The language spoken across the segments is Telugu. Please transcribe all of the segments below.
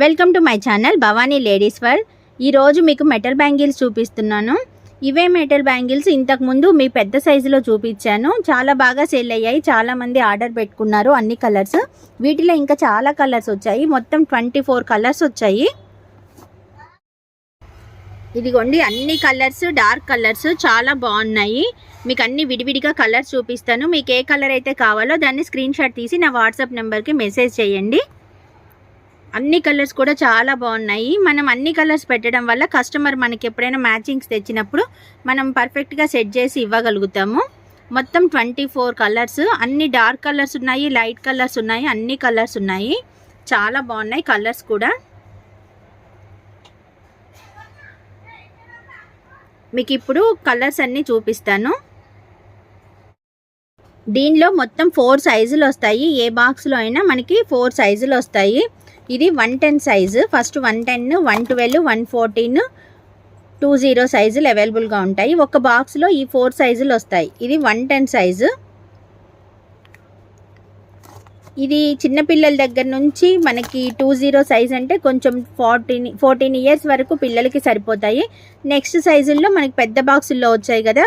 Welcome to my channel Bhavani ladies world. ఈరోజు మీకు మెటల్ బ్యాంగిల్స్ చూపిస్తున్నాను. ఇవే మెటల్ బ్యాంగిల్స్ ఇంతకుముందు మీ పెద్ద సైజులో చూపించాను. చాలా బాగా సేల్ అయ్యాయి. చాలామంది ఆర్డర్ పెట్టుకున్నారు అన్ని కలర్స్. వీటిలో ఇంకా చాలా కలర్స్ వచ్చాయి. మొత్తం ట్వంటీ ఫోర్ కలర్స్ వచ్చాయి. ఇదిగోండి అన్ని కలర్స్ డార్క్ కలర్స్ చాలా బాగున్నాయి. మీకు అన్ని విడివిడిగా కలర్స్ చూపిస్తాను. మీకు ఏ కలర్ అయితే కావాలో దాన్ని స్క్రీన్ షాట్ తీసి నా వాట్సాప్ నెంబర్కి మెసేజ్ చేయండి. అన్ని కలర్స్ కూడా చాలా బాగున్నాయి. మనం అన్ని కలర్స్ పెట్టడం వల్ల కస్టమర్ మనకి ఎప్పుడైనా మ్యాచింగ్స్ తెచ్చినప్పుడు మనం పర్ఫెక్ట్గా సెట్ చేసి ఇవ్వగలుగుతాము. మొత్తం ట్వంటీ ఫోర్ కలర్స్ అన్ని డార్క్ కలర్స్ ఉన్నాయి లైట్ కలర్స్ ఉన్నాయి అన్ని కలర్స్ ఉన్నాయి. చాలా బాగున్నాయి కలర్స్ కూడా. మీకు ఇప్పుడు కలర్స్ అన్నీ చూపిస్తాను. దీనిలో మొత్తం ఫోర్ సైజులు వస్తాయి. ఏ బాక్స్లో అయినా మనకి ఫోర్ సైజులు వస్తాయి. ఇది one ten size first one ten one twelve one fourteen two zero సైజులు అవైలబుల్గా ఉంటాయి. ఒక బాక్స్లో ఈ ఫోర్ సైజులు వస్తాయి. ఇది వన్ టెన్ సైజు ఇది చిన్నపిల్లల దగ్గర నుంచి మనకి టూ జీరో సైజ్ అంటే కొంచెం ఫార్టీన్ ఫోర్టీన్ ఇయర్స్ వరకు పిల్లలకి సరిపోతాయి. నెక్స్ట్ సైజుల్లో మనకి పెద్ద బాక్సుల్లో వచ్చాయి కదా.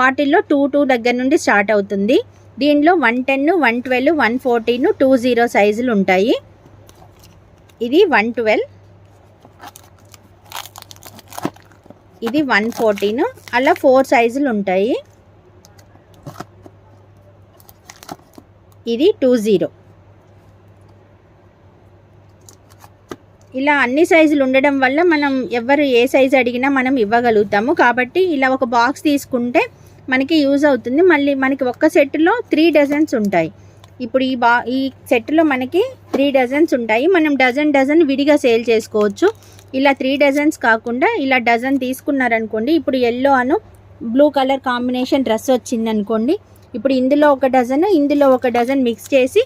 వాటిల్లో టూ టూ దగ్గర నుండి స్టార్ట్ అవుతుంది. దీనిలో one ten one twelve one fourteen two zero సైజులు ఉంటాయి. ఇది వన్ ట్వెల్వ్. ఇది వన్ ఫోర్టీన్. అలా ఫోర్ సైజులు ఉంటాయి. ఇది టూ జీరో. ఇలా అన్ని సైజులు ఉండడం వల్ల మనం ఎవరు ఏ సైజు అడిగినా మనం ఇవ్వగలుగుతాము. కాబట్టి ఇలా ఒక బాక్స్ తీసుకుంటే మనకి యూజ్ అవుతుంది. మళ్ళీ మనకి ఒక్క సెట్లో త్రీ డజన్స్ ఉంటాయి. ఇప్పుడు ఈ బా ఈ సెట్లో మనకి త్రీ డజన్స్ ఉంటాయి. మనం డజన్ డజన్ విడిగా సేల్ చేసుకోవచ్చు. ఇలా త్రీ డజన్స్ కాకుండా ఇలా డజన్ తీసుకున్నారనుకోండి ఇప్పుడు ఎల్లో అను బ్లూ కలర్ కాంబినేషన్ డ్రెస్ వచ్చిందనుకోండి ఇప్పుడు ఇందులో ఒక డజన్ ఇందులో ఒక డజన్ మిక్స్ చేసి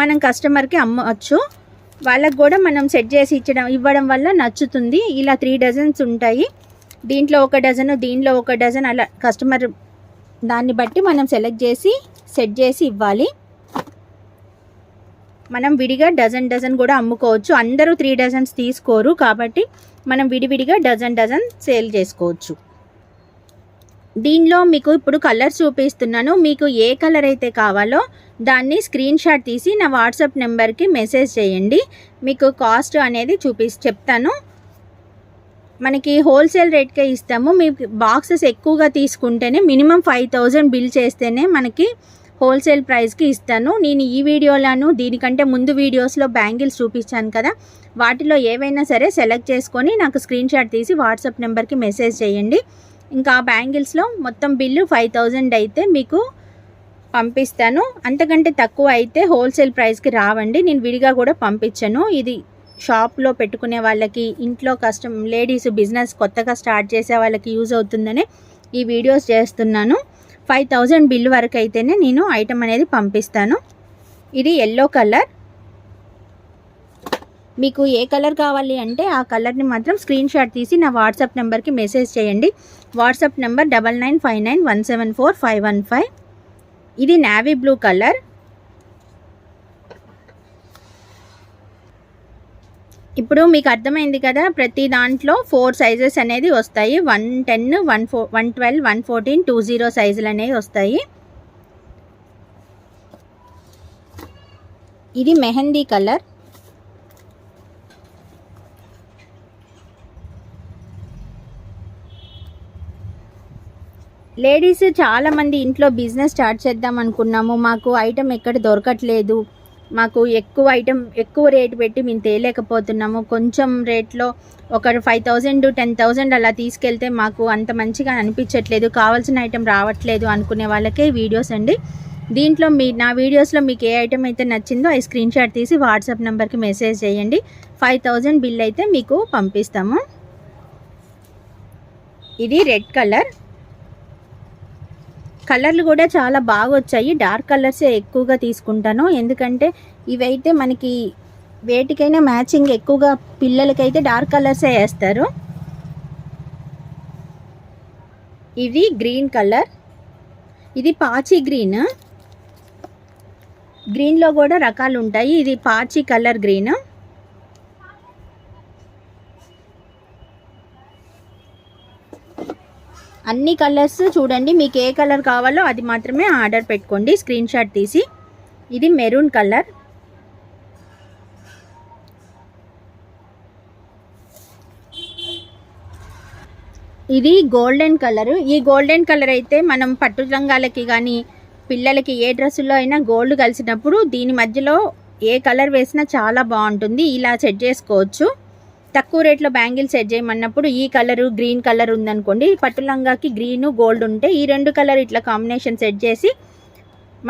మనం కస్టమర్కి అమ్మవచ్చు వాళ్ళకు కూడా మనం సెట్ చేసి ఇచ్చడం ఇవ్వడం వల్ల నచ్చుతుంది. ఇలా త్రీ డజన్స్ ఉంటాయి. దీంట్లో ఒక డజన్ దీంట్లో ఒక డజన్ అలా కస్టమర్ దాన్ని బట్టి మనం సెలెక్ట్ చేసి సెట్ చేసి ఇవ్వాలి. మనం విడిగా డజన్ డజన్ కూడా అమ్ముకోవచ్చు. అందరూ త్రీ డజన్స్ తీసుకోరు కాబట్టి మనం విడివిడిగా డజన్ డజన్ సేల్ చేసుకోవచ్చు. దీనిలో మీకు ఇప్పుడు కలర్ చూపిస్తున్నాను. మీకు ఏ కలర్ అయితే కావాలో దాన్ని స్క్రీన్ షాట్ తీసి నా వాట్సాప్ నెంబర్కి మెసేజ్ చేయండి. మీకు కాస్ట్ అనేది చూపి చెప్తాను. మనకి హోల్సేల్ రేట్కే ఇస్తాము. మీ బాక్సెస్ ఎక్కువగా తీసుకుంటేనే మినిమం ఫైవ్ థౌజండ్ బిల్ చేస్తేనే మనకి హోల్సేల్ ప్రైస్కి ఇస్తాను. నేను ఈ వీడియోలను దీనికంటే ముందు వీడియోస్లో బ్యాంగిల్స్ చూపించాను కదా వాటిలో ఏవైనా సరే సెలెక్ట్ చేసుకొని నాకు స్క్రీన్ షాట్ తీసి వాట్సాప్ నెంబర్కి మెసేజ్ చేయండి. ఇంకా బ్యాంగిల్స్లో మొత్తం బిల్లు ఫైవ్ థౌజండ్ అయితే మీకు పంపిస్తాను. అంతకంటే తక్కువ అయితే హోల్సేల్ ప్రైస్కి రావండి. నేను విడిగా కూడా పంపించను. ఇది షాప్లో పెట్టుకునే వాళ్ళకి ఇంట్లో కష్టం లేడీస్ బిజినెస్ కొత్తగా స్టార్ట్ చేసే వాళ్ళకి యూజ్ అవుతుందనే ఈ వీడియోస్ చేస్తున్నాను. ఫైవ్ థౌజండ్ బిల్ వరకు అయితేనే నేను ఐటమ్ అనేది పంపిస్తాను. ఇది ఎల్లో కలర్ మీకు ఏ కలర్ కావాలి అంటే ఆ కలర్ని మాత్రం స్క్రీన్ షాట్ తీసి నా వాట్సాప్ నెంబర్కి మెసేజ్ చేయండి. WhatsApp number double nine five nine one seven four five one five. ఇది నావీ బ్లూ కలర్ ఇప్పుడు మీకు అర్థమైంది కదా ప్రతి దాంట్లో ఫోర్ సైజెస్ అనేది వస్తాయి. One ten one four one twelve one fourteen two zero సైజులు అనేవి వస్తాయి. ఇది మెహందీ కలర్. లేడీస్ చాలామంది ఇంట్లో బిజినెస్ స్టార్ట్ చేద్దాం అనుకున్నాము. మాకు ఐటెం ఎక్కడ దొరకట్లేదు. మాకు ఎక్కువ ఐటెం ఎక్కువ రేటు పెట్టి మేము తేలేకపోతున్నాము. కొంచెం రేట్లో ఒక ఫైవ్ థౌజండ్ టెన్ థౌజండ్ అలా తీసుకెళ్తే మాకు అంత మంచిగా అనిపించట్లేదు. కావాల్సిన ఐటెం రావట్లేదు అనుకునే వాళ్ళకే వీడియోస్ అండి. దీంట్లో మీ నా వీడియోస్లో మీకు ఏ ఐటెం అయితే నచ్చిందో ఆ స్క్రీన్ షాట్ తీసి వాట్సాప్ నెంబర్కి మెసేజ్ చేయండి. ఫైవ్ థౌజండ్ బిల్ అయితే మీకు పంపిస్తాము. ఇది రెడ్ కలర్ కలర్లు కూడా చాలా బాగా వచ్చాయి డార్క్ కలర్సే ఎక్కువగా తీసుకుంటాను. ఎందుకంటే ఇవైతే మనకి వేటికైనా మ్యాచింగ్ ఎక్కువగా పిల్లలకైతే డార్క్ కలర్సే వేస్తారు. ఇది గ్రీన్ కలర్. ఇది పాచి గ్రీన్. గ్రీన్లో కూడా రకాలు ఉంటాయి ఇది పాచి కలర్ గ్రీన్. అన్ని కలర్స్ చూడండి మీకు ఏ కలర్ కావాలో అది మాత్రమే ఆర్డర్ పెట్టుకోండి. స్క్రీన్ షాట్ తీసి. ఇది మెరూన్ కలర్. ఇది గోల్డెన్ కలర్. ఈ గోల్డెన్ కలర్ అయితే మనం పట్టు రంగాలకి కానీ పిల్లలకి ఏ డ్రెస్సుల్లో అయినా గోల్డ్ కలిసినప్పుడు దీని మధ్యలో ఏ కలర్ వేసినా చాలా బాగుంటుంది. ఇలా సెట్ చేసుకోవచ్చు. తక్కువ రేట్లో బ్యాంగిల్ సెట్ చేయమన్నప్పుడు ఈ కలరు గ్రీన్ కలర్ ఉందనుకోండి. పట్టు లంగాకి గ్రీను గోల్డ్ ఉంటే ఈ రెండు కలర్ ఇట్లా కాంబినేషన్ సెట్ చేసి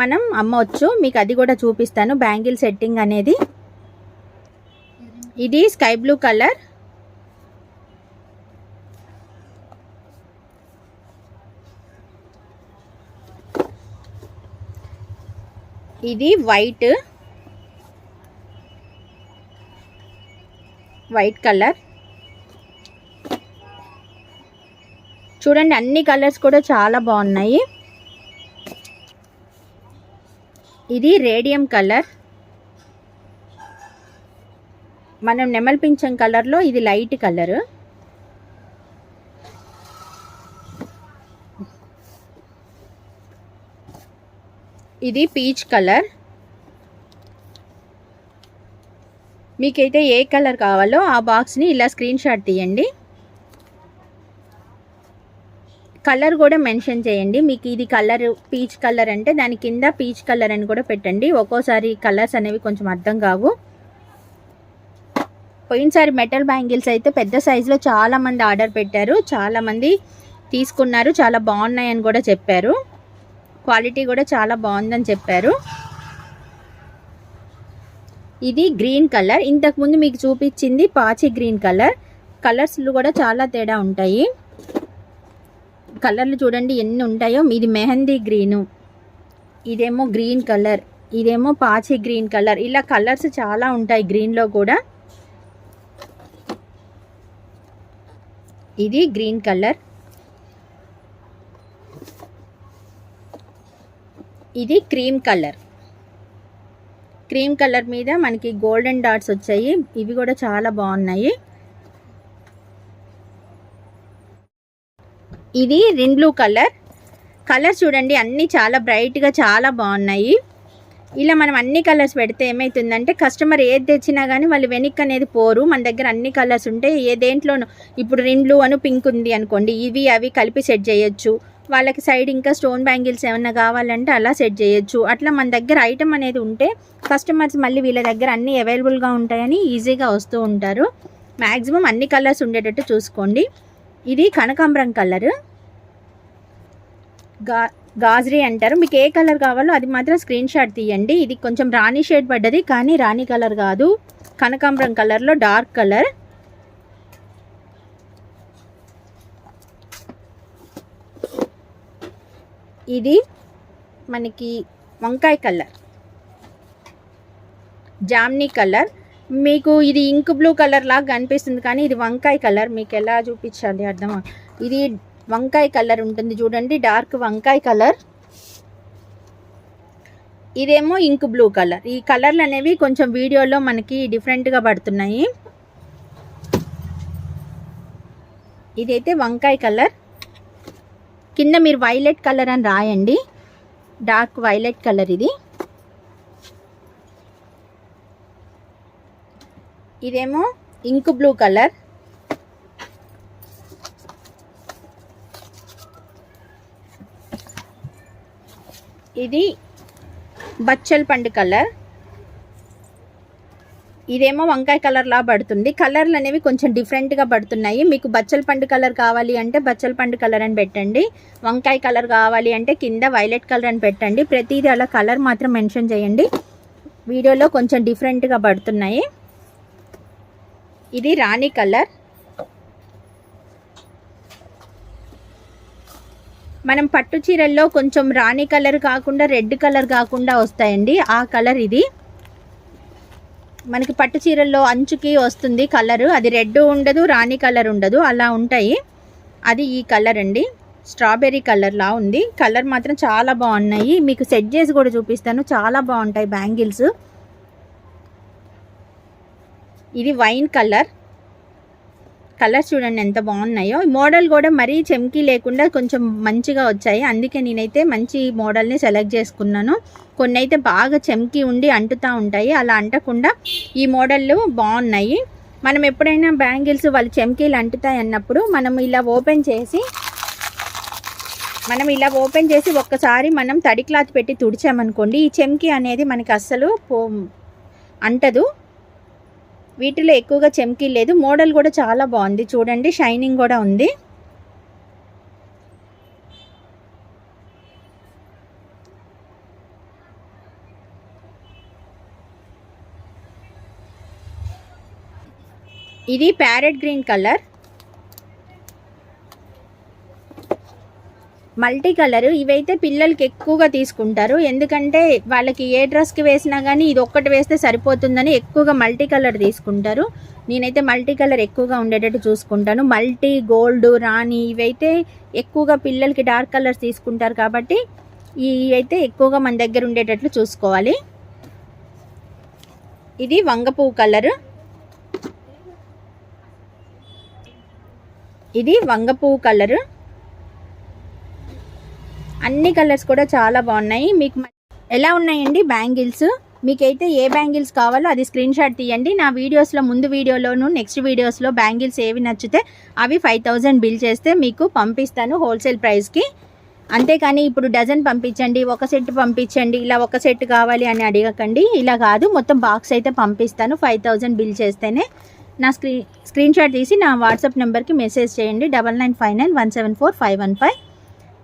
మనం అమ్మవచ్చు మీకు అది కూడా చూపిస్తాను. బ్యాంగిల్ సెట్టింగ్ అనేది ఇది స్కై బ్లూ కలర్. ఇది వైట్. White colour. చూడండి అన్ని కలర్స్ కూడా చాలా బాగున్నాయి. ఇది రేడియం కలర్. మనం నెమల్ పింఛం కలర్లో ఇది లైట్ కలర్. ఇది పీచ్ కలర్. మీకైతే ఏ కలర్ కావాలో ఆ బాక్స్ని ఇలా స్క్రీన్ షాట్ తీయండి. కలర్ కూడా మెన్షన్ చేయండి. మీకు ఇది కలర్ పీచ్ కలర్ అంటే దాని కింద పీచ్ కలర్ అని కూడా పెట్టండి. ఒక్కోసారి కలర్స్ అనేవి కొంచెం అర్థం కావు. పోయినసారి మెటల్ బ్యాంగిల్స్ అయితే పెద్ద సైజులో చాలామంది ఆర్డర్ పెట్టారు. చాలామంది తీసుకున్నారు. చాలా బాగున్నాయని కూడా చెప్పారు. క్వాలిటీ కూడా చాలా బాగుందని చెప్పారు. ఇది గ్రీన్ కలర్. ఇంతకుముందు మీకు చూపించింది పాచి గ్రీన్ కలర్. కలర్స్లు కూడా చాలా తేడా ఉంటాయి. కలర్లు చూడండి ఎన్ని ఉంటాయో. ఇది మెహందీ గ్రీను. ఇదేమో గ్రీన్ కలర్. ఇదేమో పాచి గ్రీన్ కలర్. ఇలా కలర్స్ చాలా ఉంటాయి గ్రీన్లో కూడా. ఇది గ్రీన్ కలర్. ఇది క్రీమ్ కలర్. క్రీమ్ కలర్ మీద మనకి గోల్డెన్ డాట్స్ వచ్చాయి. ఇవి కూడా చాలా బాగున్నాయి. ఇది రిన్ బ్లూ కలర్. కలర్ చూడండి అన్నీ చాలా బ్రైట్గా చాలా బాగున్నాయి. ఇలా మనం అన్ని కలర్స్ పెడితే ఏమవుతుందంటే కస్టమర్ ఏది తెచ్చినా కానీ వాళ్ళు వెనక్కి అనేది పోరు. మన దగ్గర అన్ని కలర్స్ ఉంటే ఏ దేంట్లోనూ ఇప్పుడు రిన్ బ్లూ అను పింక్ ఉంది అనుకోండి ఇవి అవి కలిపి సెట్ చేయొచ్చు. వాళ్ళకి సైడ్ ఇంకా స్టోన్ బ్యాంగిల్స్ ఏమన్నా కావాలంటే అలా సెట్ చేయొచ్చు. అట్లా మన దగ్గర ఐటమ్ అనేది ఉంటే కస్టమర్స్ మళ్ళీ వీళ్ళ దగ్గర అన్నీ అవైలబుల్గా ఉంటాయని ఈజీగా వస్తూ ఉంటారు. మ్యాక్సిమం అన్ని కలర్స్ ఉండేటట్టు చూసుకోండి. ఇది కనకాంబరం కలర్. గా గాజరీ అంటారు. మీకు ఏ కలర్ కావాలో అది మాత్రం స్క్రీన్ షాట్ తీయండి. ఇది కొంచెం రాణి షేడ్ పడ్డది కానీ రాణి కలర్ కాదు. కనకాంబరం కలర్లో డార్క్ కలర్. ఇది మనకి వంకాయ కలర్. జామ్నీ కలర్. మీకు ఇది ఇంక్ బ్లూ కలర్ లాగా కనిపిస్తుంది కానీ ఇది వంకాయ కలర్. మీకు ఎలా చూపించాలి అర్థం ఇది వంకాయ కలర్ ఉంటుంది చూడండి డార్క్ వంకాయ కలర్. ఇదేమో ఇంక్ బ్లూ కలర్. ఈ కలర్లు అనేవి కొంచెం వీడియోలో మనకి డిఫరెంట్గా పడుతున్నాయి. ఇదైతే వంకాయ కలర్. కింద మీరు వైలెట్ కలర్ అని రాయండి. డార్క్ వైలెట్ కలర్ ఇది. ఇదేమో ఇంక్ బ్లూ కలర్. ఇది బచ్చల్ పండు కలర్. ఇదేమో వంకాయ కలర్ లా పడుతుంది. కలర్లు అనేవి కొంచెం డిఫరెంట్గా పడుతున్నాయి. మీకు బచ్చల పండు కలర్ కావాలి అంటే బచ్చల పండు కలర్ అని పెట్టండి. వంకాయ కలర్ కావాలి అంటే కింద వైలెట్ కలర్ అని పెట్టండి. ప్రతిదీ అలా కలర్ మాత్రం మెన్షన్ చేయండి. వీడియోలో కొంచెం డిఫరెంట్గా పడుతున్నాయి. ఇది రాణి కలర్ మనం పట్టు చీరల్లో కొంచెం రాణి కలర్ కాకుండా రెడ్ కలర్ కాకుండా వస్తాయండి. ఆ కలర్ ఇది. మనకి పట్టు చీరల్లో అంచుకి వస్తుంది కలరు. అది రెడ్ ఉండదు రాణి కలర్ ఉండదు. అలా ఉంటాయి. అది ఈ కలర్ అండి. స్ట్రాబెర్రీ కలర్లా ఉంది. కలర్ మాత్రం చాలా బాగున్నాయి. మీకు సెట్ చేసి కూడా చూపిస్తాను. చాలా బాగుంటాయి బ్యాంగిల్స్. ఇది వైన్ కలర్. కలర్స్ చూడండి ఎంత బాగున్నాయో. ఈ మోడల్ కూడా మరీ చెమ్కి లేకుండా కొంచెం మంచిగా వచ్చాయి. అందుకే నేనైతే మంచి మోడల్ని సెలెక్ట్ చేసుకున్నాను. కొన్ని అయితే బాగా చెమ్కి ఉండి అంటుతూ ఉంటాయి. అలా అంటకుండా ఈ మోడళ్ళు బాగున్నాయి. మనం ఎప్పుడైనా బ్యాంగిల్స్ వాళ్ళు చెమ్కీలు అంటుతాయి అన్నప్పుడు మనం ఇలా ఓపెన్ చేసి మనం ఇలా ఓపెన్ చేసి ఒక్కసారి మనం తడి క్లాత్ పెట్టి తుడిచామనుకోండి ఈ చెమ్కి అనేది మనకి అస్సలు పో అంటదు. వీటిలో ఎక్కువగా చెమ్కి లేదు. మోడల్ కూడా చాలా బాగుంది. చూడండి షైనింగ్ కూడా ఉంది. ఇది parrot green colour. Multi colour ఇవైతే పిల్లలకి ఎక్కువగా తీసుకుంటారు. ఎందుకంటే వాళ్ళకి ఏ డ్రెస్కి వేసినా కానీ ఇది ఒక్కటి వేస్తే సరిపోతుందని ఎక్కువగా మల్టీ కలర్ తీసుకుంటారు. నేనైతే మల్టీ కలర్ ఎక్కువగా ఉండేటట్టు చూసుకుంటాను. మల్టీ గోల్డ్ రాణి ఇవైతే ఎక్కువగా పిల్లలకి డార్క్ కలర్స్ తీసుకుంటారు కాబట్టి ఇవి అయితే ఎక్కువగా మన దగ్గర ఉండేటట్లు చూసుకోవాలి. ఇది వంగపువ్వు కలర్. ఇది వంగపువ్వు కలరు. అన్ని కలర్స్ కూడా చాలా బాగున్నాయి. మీకు ఎలా ఉన్నాయండి బ్యాంగిల్స్? మీకైతే ఏ బ్యాంగిల్స్ కావాలో అది స్క్రీన్ షాట్ తీయండి. నా వీడియోస్లో ముందు వీడియోలోను నెక్స్ట్ వీడియోస్లో బ్యాంగిల్స్ ఏవి నచ్చితే అవి ఫైవ్ బిల్ చేస్తే మీకు పంపిస్తాను హోల్సేల్ ప్రైస్కి. అంతేకాని ఇప్పుడు డజన్ పంపించండి ఒక సెట్ పంపించండి ఇలా ఒక సెట్ కావాలి అని అడగకండి. ఇలా కాదు మొత్తం బాక్స్ అయితే పంపిస్తాను ఫైవ్ బిల్ చేస్తేనే. నా స్క్రీన్ స్క్రీన్ షాట్ తీసి నా వాట్సాప్ నెంబర్కి మెసేజ్ చేయండి. Double nine five nine one seven four five one five.